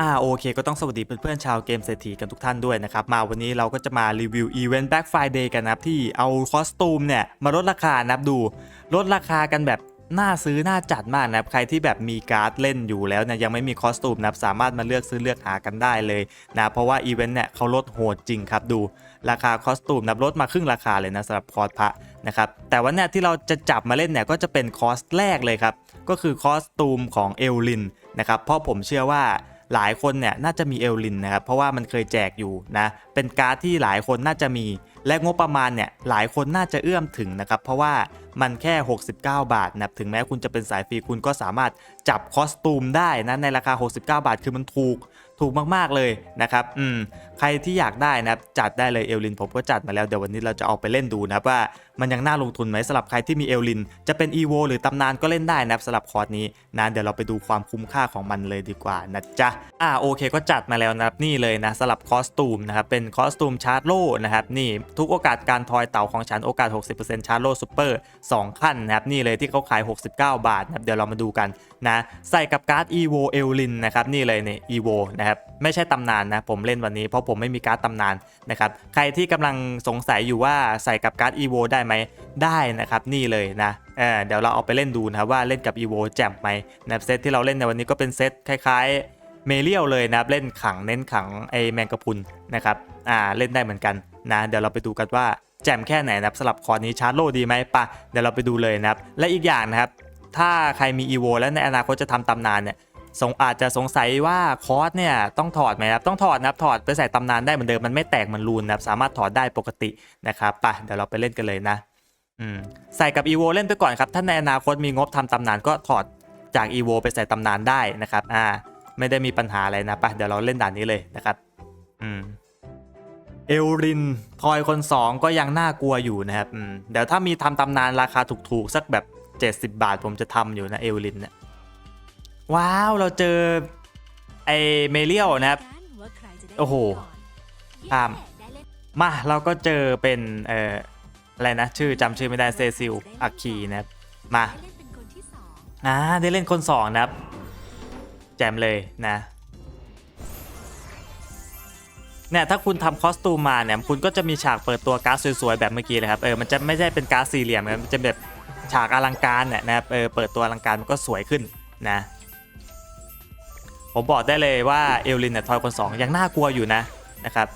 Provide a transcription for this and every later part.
อ่าโอเคก็ต้องสวัสดีเพื่อนๆชาวเกมเศรษฐีกันทุกท่านด้วยนะครับ มาวันนี้เราก็จะมารีวิวอีเวนต์ Black Friday กันนะครับ ที่เอาคอสตูมเนี่ย มาลดราคานะครับดู ลดราคากันแบบน่าซื้อน่าจัดมากนะครับ ใครที่แบบมีการ์ดเล่นอยู่แล้วเนี่ยยังไม่มีคอสตูมนะครับสามารถมาเลือกซื้อเลือกหากันได้เลยนะเพราะว่าอีเวนต์เนี่ยเขาลดโหดจริงครับดูราคาคอสตูมนะครับลดมาครึ่งราคาเลยนะสำหรับคอร์สพระนะครับแต่ว่าเนี่ยที่เราจะจับมาเล่นเนี่ยก็จะเป็นคอสแรกเลยครับก็คือคอสตูมของเอลลินนะครับเพราะผมเชื่อว่า หลายคนเนี่ยน่าจะมีเอลลินนะครับเพราะว่ามันเคยแจกอยู่นะเป็นการ์ดที่หลายคนน่าจะมี และงบประมาณเนี่ยหลายคนน่าจะเอื้อมถึงนะครับเพราะว่ามันแค่ 69 บาทนะถึงแม้คุณจะเป็นสายฟรีคุณก็สามารถจับคอสตูมได้นะในราคา 69 บาทคือมันถูก ถูกมากๆเลยนะครับอืมใครที่อยากได้นะครับจัดได้เลยเอลลินผมก็จัดมาแล้วเดี๋ยววันนี้เราจะเอาไปเล่นดูนะครับว่ามันยังน่าลงทุนไหมสำหรับใครที่มีเอลลิน จะเป็น EVO หรือตำนานก็เล่นได้นะครับสำหรับคอร์สนี้นะเดี๋ยวเราไปดูความคุ้มค่าของมันเลยดีกว่านะจ๊ะอ่าโอเคก็จัดมาแล้วนะครับนี่เลยนะสำหรับคอสตูมนะครับเป็นคอสตูมชาร์โลนะครับนี่ทุกโอกาสการทอยเต่าของฉันโอกาส 60%ชาร์โลซูเปอร์2ขั้นนะครับนี่เลยที่เขาขาย 69 บาทนะครับเดี๋ยวเรามาดูกันนะใส่กับการ์ด EVO เอลลินนะครับนี่เลยเนี่ย EVO นะครับไม่ใช่ตำนานนะ ผมเล่นวันนี้เพราะผมไม่มีการ์ดตำนานนะครับ ใครที่กำลังสงสัยอยู่ว่าใส่กับการ์ด EVO ได้ไหม ได้นะครับ นี่เลยนะเออเดี๋ยวเราเอาไปเล่นดูนะว่าเล่นกับ EVO แจ่มไหมนับเซตที่เราเล่นในวันนี้ก็เป็นเซตคล้ายๆเมเรียลเลยนะเล่นขังเน้นขังไอแมงกะพุนนะครับ อ่าเล่นได้เหมือนกันนะ เดี๋ยวเราไปดูกันว่าแจ่มแค่ไหนนะครับสำหรับคอร์สนี้ชาร์จโลดีไหมปะเดี๋ยวเราไปดูเลยนะครับ และอีกอย่างนะครับ ถ้าใครมี EVO แล้วในอนาคตจะทำตำนานเนี่ย สงอาจจะสงสัยว่าคอร์สเนี่ยต้องถอดไหมครับต้องถอดนะครับถอดไปใส่ตำนานได้เหมือนเดิมมันไม่แตกมันรูนนะครับสามารถถอดได้ปกตินะครับไปเดี๋ยวเราไปเล่นกันเลยนะอืมใส่กับ EVO เล่นไปก่อนครับถ้าในอนาคตมีงบทำตำนานก็ถอดจาก EVO ไปใส่ตำนานได้นะครับอ่าไม่ได้มีปัญหาอะไรนะไปเดี๋ยวเราเล่นด่านนี้เลยนะครับอืมเอลรินทอยคน 2 ก็ยังน่ากลัวอยู่นะครับเดี๋ยวถ้ามีทำตำนานราคาถูกๆ สักแบบ 70 บาทผมจะทำอยู่นะเอลรินเนี่ย ว้าวเราเจอไอเมเรียลนะครับ โอ้โหข้ามมาเราก็เจอเป็นเอ่ออะไรนะชื่อจำชื่อไม่ได้เซซิลอักคีนะครับมาอ่าได้เล่นคน2นะครับ แจมเลยนะเนี่ยถ้าคุณทำคอสตูมมาเนี่ยคุณก็จะมีฉากเปิดตัวการ์ดสวยๆแบบเมื่อกี้เลยครับเออมันจะไม่ใช่เป็นการ์ดสี่เหลี่ยมนะมันจะแบบฉากอลังการเนี่ยนะครับเออเปิดตัวอลังการมันก็สวยขึ้นนะ ผมบอกได้เลยว่าเอลลินเนี่ยทอยคนสองยังน่ากลัวอยู่นะนะครับ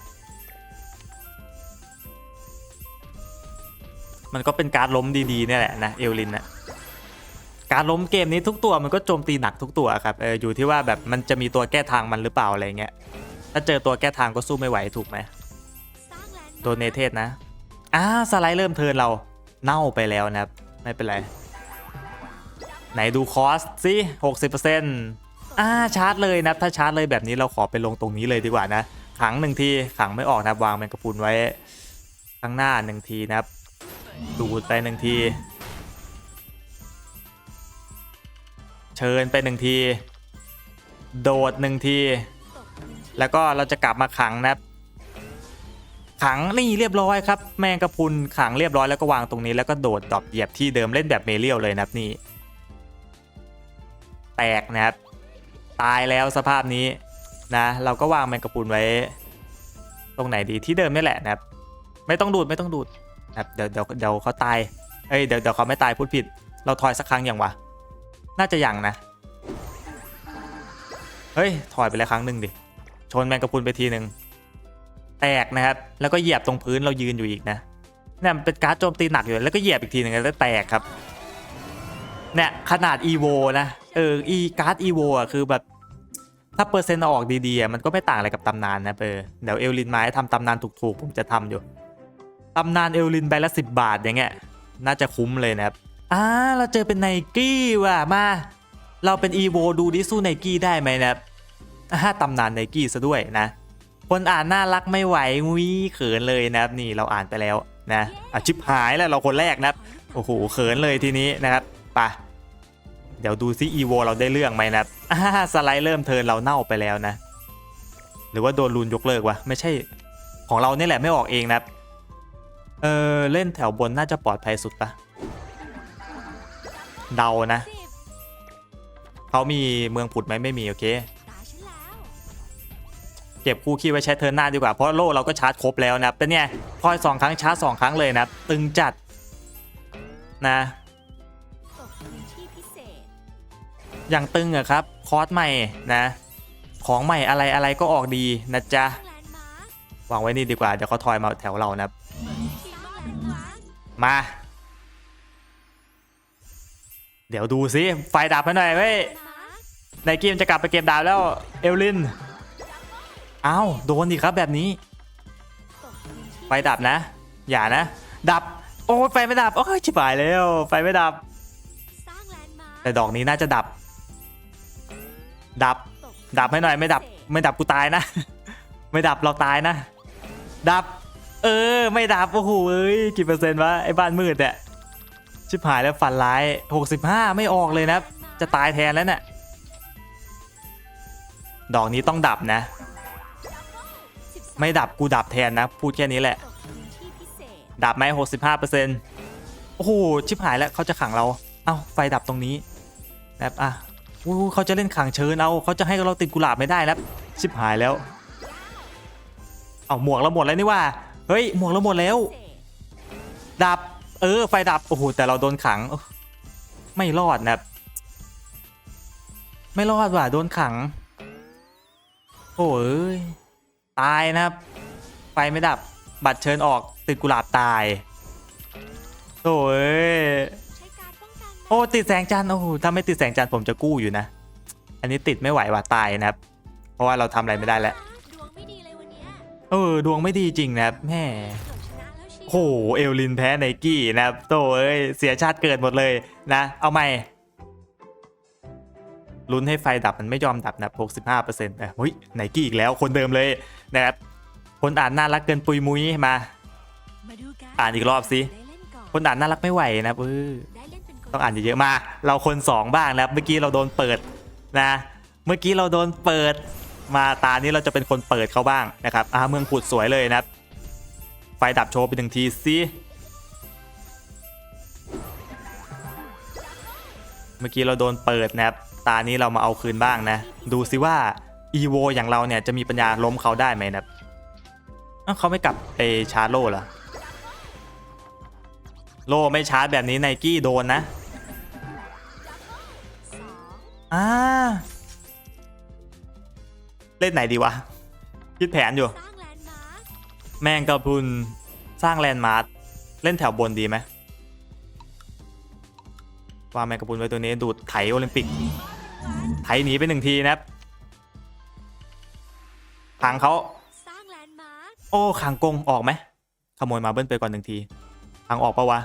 มันก็เป็นการล้มดีๆเนี่ยแหละนะเอลลินนะการล้มเกมนี้ทุกตัวมันก็โจมตีหนักทุกตัวครับเอออยู่ที่ว่าแบบมันจะมีตัวแก้ทางมันหรือเปล่าอะไรเงี้ยถ้าเจอตัวแก้ทางก็สู้ไม่ไหวถูกไหมโดนเนเทศนะอ่าสไลด์เริ่มเทินเราเน่าไปแล้วนะครับ ไม่เป็นไร ไหนดูคอสสิ60%อ่ อาชาร์จเลยนะถ้าชาร์จเลยแบบนี้เราขอไปลงตรงนี้เลยดีกว่านะขังหนึ่งทีขังไม่ออกนะวางแมงกะพรุนไว้ข้างหน้าหนึ่งทีนะครับดูดไปหนึ่งที เชิญไปหนึ่งที โดดหนึ่งที แล้วก็เราจะกลับมาขังนะครับขังนี่เรียบร้อยครับ แมงกะพรุนขังเรียบร้อยแล้วก็วางตรงนี้แล้วก็โดดดรอปเหยียบที่เดิมเล่นแบบเมเรียลเลยนะครับนี่ แตกนะครับ ตายแล้วสภาพนี้นะเราก็วางแมงกะพรุนไว้ ตรงไหนดีที่เดิมนี่แหละนะครับ ไม่ต้องดูดไม่ต้องดูดนะครับเดี๋ยวเดี๋ยวเดี๋ยวเขาตายเอ้ยเดี๋ยวเดี๋ยวเขาไม่ตายพูดผิด เราทอยสักครั้งอย่างวะน่าจะยังนะเฮ้ยถอยไปแล้วครั้งหนึ่งดิชนแมงกะพรุนไปทีหนึ่งแตกนะครับ แล้วก็เหยียบตรงพื้นเรายืนอยู่อีกนะเนี่ยเป็นการ์ดโจมตีหนักอยู่แล้วก็เหยียบอีกทีหนึ่งแล้วแตกครับเนี่ยขนาด EVO นะเออ e การ์ด EVO อะคือแบบ ถ้าเปอร์เซ็นต์เอาออกดีๆมันก็ไม่ต่างอะไรกับตำนานนะเออเดี๋ยวเอลลินมาให้ทำตำนานถูกๆผมจะทำอยู่ตำนานเอลลินใบละสิบาทอย่างเงี้ยน่าจะคุ้มเลยนะครับอ่าเราเจอเป็นไนกี้ว่ะมา เราเป็น EVO ดูดิสู้ไนกี้ได้ไหมนะครับอ่าตำนานไนกี้ซะด้วยนะ คนอ่านน่ารักไม่ไหวงุ้ยเขินเลยนะครับนี่เราอ่านไปแล้วนะอะชิบหายแล้วเราคนแรกนะครับโอ้โหเขินเลยทีนี้นะครับไป เดี๋ยวดูซิอีโวเราได้เรื่องไหมนับอ่าสไลด์เริ่มเทิร์นเราเน่าไปแล้วนะ หรือว่าโดนรูนยกเลิกวะไม่ใช่ของเราเนี่ยแหละไม่ออกเองนับเออเล่นแถวบนน่าจะปลอดภัยสุดปะเดานะเขามีเมืองผุดไหมไม่มีโอเคเก็บคู่ขี้ไว้ใช้เทิร์นหน้าดีกว่าเพราะโล่เราก็ชาร์จครบแล้วนะครับแต่เนี่ยทอยสองครั้งชาร์จสองครั้งเลยนับตึงจัดนะ อย่างตึงอะครับ คอร์สใหม่นะ ของใหม่อะไรอะไรก็ออกดีนะจ๊ะวางไว้นี่ดีกว่า เดี๋ยวเขาทอยมาแถวเรานะ มา เดี๋ยวดูสิไฟดับไปหน่อยเว้ยมาร์คไนกี้มันจะกลับไปเก็บดาวแล้วเอลลินอ้าวโดนดีครับแบบนี้ ไฟดับนะ อย่านะ ดับ โอ้ไฟไม่ดับ โอ้ยชิบหายแล้ว ไฟไม่ดับ แต่ดอกนี้น่าจะดับ ดับ ดับให้หน่อยไม่ดับ ไม่ดับกูตายนะ ไม่ดับเราตายนะ ดับ เออ ไม่ดับโอ้โหเอ้ยกี่เปอร์เซ็นต์วะไอ้บ้านมืดเนี่ยชิบหายแล้วฟันร้าย65ไม่ออกเลยนะ จะตายแทนแล้วเนี่ยดอกนี้ต้องดับนะ ไม่ดับกูดับแทนนะ พูดแค่นี้แหละ ดับไหมหกสิบห้าเปอร์เซ็นต์โอ้โหชิบหายแล้วเขาจะขังเรา เอ้าไฟดับตรงนี้แบบอะ อู้เขาจะเล่นขังเชิญเอาเขาจะให้เราติดกุหลาบไม่ได้แล้วชิบหายแล้ว เอาหมวกเราหมดแล้วนี่ว่า เฮ้ยหมวกเราหมดแล้วดับเออไฟดับโอ้โหแต่เราโดนขังไม่รอดนะครับไม่รอดว่ะโดนขัง โอ้ยตายนะครับไฟไม่ดับบัตรเชิญออกติดกุหลาบตายโอ้ย โอ้ติดแสงจันทร์โอ้โหถ้าไม่ติดแสงจันทร์ผมจะกู้อยู่นะ อันนี้ติดไม่ไหวว่ะตายนะครับ เพราะว่าเราทำอะไรไม่ได้แล้วดวงไม่ดีเลยวันนี้เออดวงไม่ดีจริงนะครับแม่เกือบชนะแล้วเชียวโหเอลลินแพ้ไนกี้นะครับโตเอ้ยเสียชาติเกิดหมดเลยนะ เอาใหม่ลุ้นให้ไฟดับมันไม่ยอมดับนะ65%นะเฮ้ยไนกี้อีกแล้วคนเดิมเลยนะครับคนอ่านน่ารักเกินปุยมุ้ยมา อ่านอีกรอบสิคนอ่านน่ารักไม่ไหวนะเออ ต้องอ่านเยอะๆมา เราคนสองบ้างนะครับเมื่อกี้เราโดนเปิดนะ เมื่อกี้เราโดนเปิด มาตานี้เราจะเป็นคนเปิดเขาบ้างนะครับอ่าเมืองผุดสวยเลยนะครับ ไฟดับโชว์ไปหนึ่งทีสิเมื่อกี้เราโดนเปิดนะครับ ตานี้เรามาเอาคืนบ้างนะ ดูสิว่า EVO อย่างเราเนี่ยจะมีปัญญาล้มเขาได้ไหมนะครับเขาไม่กลับไปชาร์โล่เหรอโลไม่ชาร์จแบบนี้ไนกี้โดนนะ อ่า เล่นไหนดีวะ คิดแผนอยู่ แมงกะพรุนสร้างแลนด์มาร์คเล่นแถวบนดีไหมว่าแมงกะพรุนไว้ตัวนี้ดูดไถโอลิมปิก ไถหนีไปหนึ่งทีนะครับขังเขาโอ้ขังกงออกไหมขโมยมาเบิ้ลไปก่อนหนึ่งทีขังออกปะวะ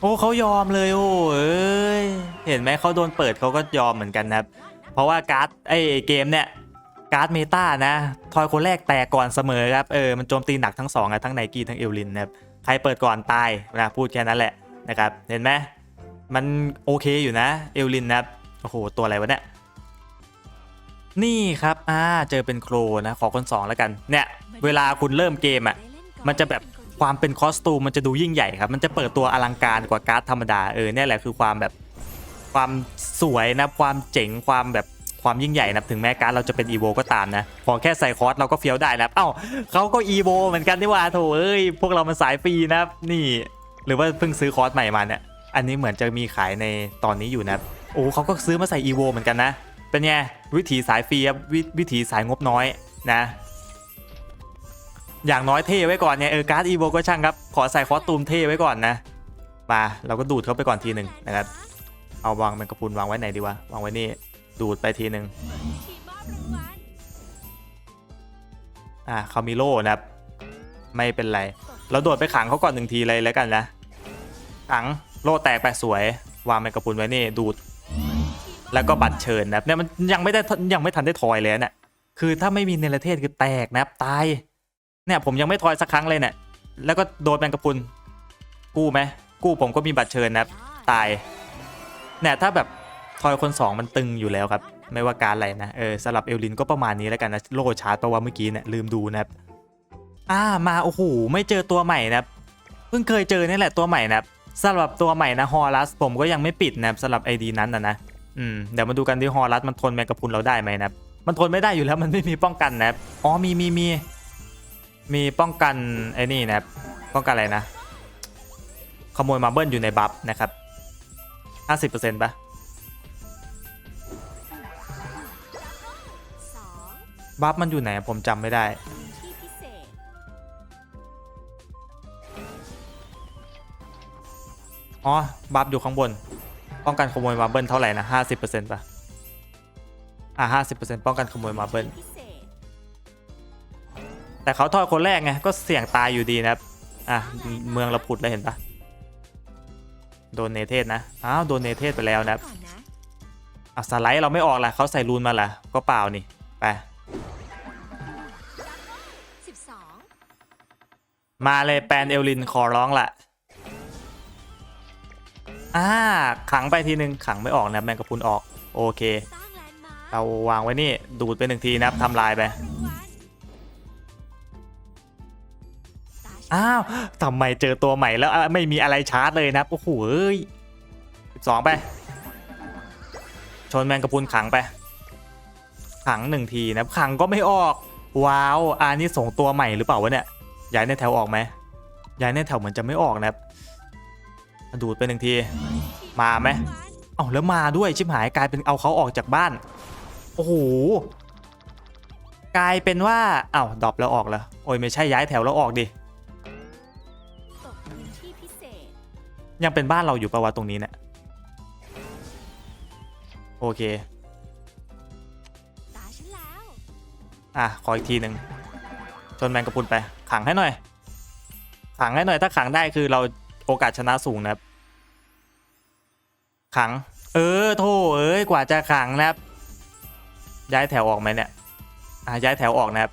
โอ้เขายอมเลยโอ้เอ้ยเห็นไหมเขาโดนเปิดเขาก็ยอมเหมือนกันนะครับ เพราะว่าการ์ดไอ้เกมเนี่ยการ์ดเมตานะ ทอยคนแรกแตกก่อนเสมอครับเออมันโจมตีหนักทั้งสองอะทั้งไนกี้ทั้งเอลลินนะครับใครเปิดก่อนตายนะพูดแค่นั้นแหละนะครับเห็นไหมมันโอเคอยู่นะเอลลินนะครับโอ้โหตัวอะไรวะเนี่ยนี่ครับอ่าเจอเป็นโครนะขอคนสองแล้วกันเนี่ยเวลาคุณเริ่มเกมอะได้เล่นก่อมันจะแบบ ความเป็นคอสตูมมันจะดูยิ่งใหญ่ครับ มันจะเปิดตัวอลังการกว่าการ์ดธรรมดาเออเนี่ยแหละคือความแบบความสวยนะความเจ๋งความแบบความยิ่งใหญ่นะถึงแม้การ์ดเราจะเป็นอีโวก็ตามนะขอแค่ใส่คอสเราก็เฟี้ยวได้นะเอ้าเขาก็อีโวเหมือนกันนี่ว่าโถเอ้ยพวกเรามันสายฟรีนะนี่ หรือว่าเพิ่งซื้อคอสใหม่มาเนี่ยอันนี้เหมือนจะมีขายในตอนนี้อยู่นะโอ้เขาก็ซื้อมาใส่อีโวเหมือนกันนะเป็นไงวิถีสายฟรีครับววิถีสายงบน้อยนะ อย่างน้อยเท่ไว้ก่อนเนี่ยเออการ์ดอีโวก็ช่างครับ ขอใส่คอสตูมเท่ไว้ก่อนนะ มาเราก็ดูดเขาไปก่อนทีหนึ่งนะครับ เอาวางเป็นกระพุนวางไว้ไหนดีวะ วางไว้นี่ ดูดไปทีหนึ่งอ่าเขามีโล่นะครับ ไม่เป็นไร เราโดดไปขังเขาก่อนหนึ่งทีเลยแล้วกันนะ ขังโล่แตกไปสวย วางเป็นกระพุนไว้นี่ ดูด แล้วก็บัตรเชิญนะครับเนี่ยมันยังไม่ได้ยังไม่ทันได้ทอยเลยเนี่ยคือถ้าไม่มีเนรเทศคือแตกนะครับตาย เนี่ยผมยังไม่ทอยสักครั้งเลยเนี่ย แล้วก็โดนแมงกะพุนกู้ไหมกู้ผมก็มีบัตรเชิญนะตายเนี่ยถ้าแบบทอยคนสองมันตึงอยู่แล้วครับ ไม่ว่าการอะไรนะเออสำหรับเอลลินก็ประมาณนี้แล้วกันนะโลชาร์ตตัวว่าเมื่อกี้เนี่ยลืมดูนะครับอ่ามาโอ้โหไม่เจอตัวใหม่นะเพิ่งเคยเจอนี่แหละตัวใหม่นะสำหรับตัวใหม่นะฮอรัสผมก็ยังไม่ปิดนะสำหรับไอดีนั้นนะนะอืมเดี๋ยวมาดูกันที่ฮอรัสมันทนแมงกะพุนเราได้ไหมนะมันทนไม่ได้อยู่แล้วมันไม่มีป้องกันนะอ๋อมีมีมีมี มีป้องกันไอ้นี่นะครับ ป้องกันอะไรนะ ขโมยมาเบิลอยู่ในบัฟนะครับ50%ปะสองบัฟมันอยู่ไหนผมจำไม่ได้ อ๋อ บัฟอยู่ข้างบน ป้องกันขโมยมาเบิลเท่าไหร่นะ50%ปอร์เซ็นต์ปะอะ50%ป้องกันขโมยมาเบิล แต่เขาทอดคนแรกไงก็เสี่ยงตายอยู่ดีนะครับอะเมืองเราผุดแล้วเห็นปะโดนเนเธสนะอ้าวโดนเนเธสไปแล้วนะครับอะสไลด์เราไม่ออกล่ะเขาใส่รูนมาล่ะก็เปล่านี่ไปมาเลยแปนเอลลินขอร้องล่ะอ่าขังไปทีนึงขังไม่ออกนะแมงกะพุนออก โอเคสร้างแลนด์มาร์คเราวางไว้นี่ดูดไปหนึ่งทีนะครับทำลายไป อ้าวทำไมเจอตัวใหม่แล้วไม่มีอะไรชาร์จเลยนะโอ้โหเอ้ยสองไป ชนแมงกะพุนขังไป ขังหนึ่งทีนะขังก็ไม่ออก ว้าวอันนี้ส่งตัวใหม่หรือเปล่าวะเนี่ยย้ายในแถวออกไหมย้ายในแถวเหมือนจะไม่ออกนะครับดูดไปหนึ่งที มาไหมเอ้าแล้วมาด้วยชิบหายกลายเป็นเอาเขาออกจากบ้าน โอ้โหกลายเป็นว่าเอ้าดรอปแล้วออกแล้วโอ้ยไม่ใช่ย้ายแถวแล้วออกดิ ยังเป็นบ้านเราอยู่ปะวะตรงนี้เนี่ยโอเค ตาฉันแล้ว อะ ขออีกทีหนึ่งชนแมงกะพรุนไป ขังให้หน่อย ขังให้หน่อย ถ้าขังได้คือเราโอกาสชนะสูงนะครับ ขัง เออโธ่เอ้ย กว่าจะขังนะครับ ย้ายแถวออกไหมเนี่ย อะ ย้ายแถวออกนะครับ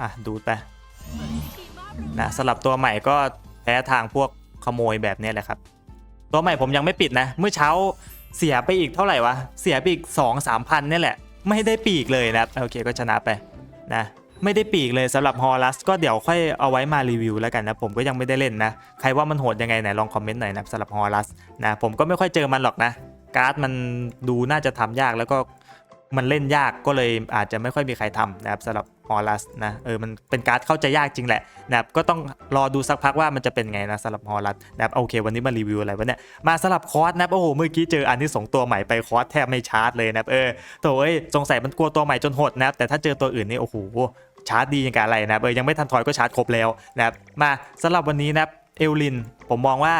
อะ ดูดไป นะสลับตัวใหม่ก็แพ้ทางพวก ขโมยแบบนี้แหละครับ ตัวใหม่ผมยังไม่ปิดนะ เมื่อเช้าเสียไปอีกเท่าไหร่วะ เสียไปอีก 2 3 0 0พันนี่แหละ ไม่ได้ปีกเลยนะครับ โอเคก็ชนะไปนะ ไม่ได้ปีกเลยสำหรับฮอลัสก็เดี๋ยวค่อยเอาไว้มารีวิวแล้วกันนะ ผมก็ยังไม่ได้เล่นนะ ใครว่ามันโหดยังไงไหนลองคอมเมนต์หน่อยนะสำหรับฮอลัสนะ ผมก็ไม่ค่อยเจอมันหรอกนะ การ์ดมันดูน่าจะทำยากแล้วก็มันเล่นยากก็เลยอาจจะไม่ค่อยมีใครทำนะครับสำหรับ ฮอลัสนะเออมันเป็นการ์ดเข้าใจยากจริงแหละนะครับก็ต้องรอดูสักพักว่ามันจะเป็นไงนะสำหรับฮอลัสนะครับโอเค วันนี้มารีวิวอะไรวะเนี่ยมาสำหรับคอร์สนะครับโอ้โหเมื่อกี้เจออันที่สองตัวใหม่ไปคอร์สแทบไม่ชาร์จเลยนะครับเออโถเอ้ยสงสัยมันกลัวตัวใหม่จนหดนะครับแต่ถ้าเจอตัวอื่นนี่โอ้โหชาร์จดีอย่างกับอะไรนะครับเออยังไม่ทันทอยก็ชาร์จครบแล้วนะครับมาสำหรับวันนี้นะครับเอลลินผมมองว่า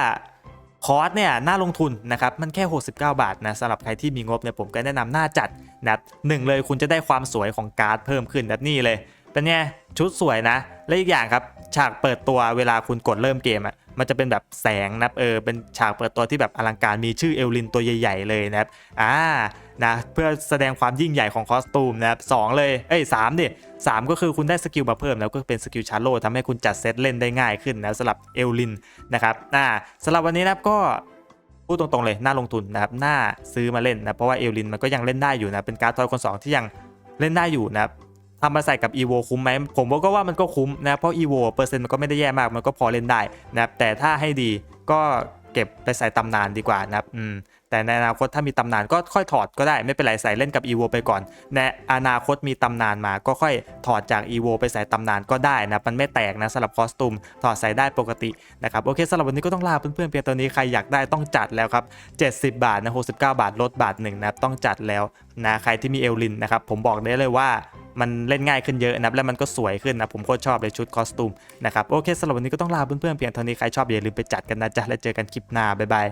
คอร์สเนี่ยน่าลงทุนนะครับมันแค่ 69 บาทนะสำหรับใครที่มีงบเนี่ยผมก็แนะนำน่าจัดนะครับหนึ่งเลยคุณจะได้ความสวยของการ์ดเพิ่มขึ้นแบบนี้เลยเป็นไงชุดสวยนะ และอีกอย่างครับฉากเปิดตัวเวลาคุณกดเริ่มเกมอะมันจะเป็นแบบแสงนะครับเออเป็นฉากเปิดตัวที่แบบอลังการมีชื่อเอลลินตัวใหญ่ ๆ เลยนะครับอ่า นะเพื่อแสดงความยิ่งใหญ่ของคอสตูมนะครับสองเลยเอ้ยสามดิสามก็คือคุณได้สกิลมาเพิ่มแล้วก็เป็นสกิลชาร์โลทำให้คุณจัดเซตเล่นได้ง่ายขึ้นนะสำหรับเอลลินนะครับอ่าสำหรับวันนี้นะครับก็พูดตรงๆเลยน่าลงทุนนะครับน่าซื้อมาเล่นนะเพราะว่าเอลลินมันก็ยังเล่นได้อยู่นะเป็นการ์ดทอยคนสองที่ยังเล่นได้อยู่นะครับทำมาใส่กับ EVO คุ้มไหมผมก็ว่ามันก็คุ้มนะเพราะ EVO เปอร์เซ็นต์มันก็ไม่ได้แย่มากมันก็พอเล่นได้นะครับแต่ถ้าให้ดีก็เก็บไปใส่ตำนานดีกว่านะครับอืม แต่ในอนาคตถ้ามีตำนานก็ค่อยถอดก็ได้ไม่เป็นไรใส่เล่นกับ EVO ไปก่อน ในอนาคตมีตำนานมาก็ค่อยถอดจาก EVO ไปใส่ตำนานก็ได้นะมันไม่แตกนะสำหรับคอสตูมถอดใส่ได้ปกตินะครับโอเคสำหรับวันนี้ก็ต้องลาเพื่อนๆเพียงตัวนี้ใครอยากได้ต้องจัดแล้วครับ 70 บาทนะ69 บาทลดบาทหนึ่งนับต้องจัดแล้วนะใครที่มีเอลลินนะครับผมบอกได้เลยว่ามันเล่นง่ายขึ้นเยอะนับและมันก็สวยขึ้นนะ ผมโคตรชอบเลยชุดคอสตูมนะครับ โอเคสำหรับวันนี้ก็ต้องลาเพื่อนๆเพียงเท่านี้ ใครชอบอย่าลืมไปจัดกันนะจ๊ะ แล้วเจอกันคลิปหน้า บ๊ายบาย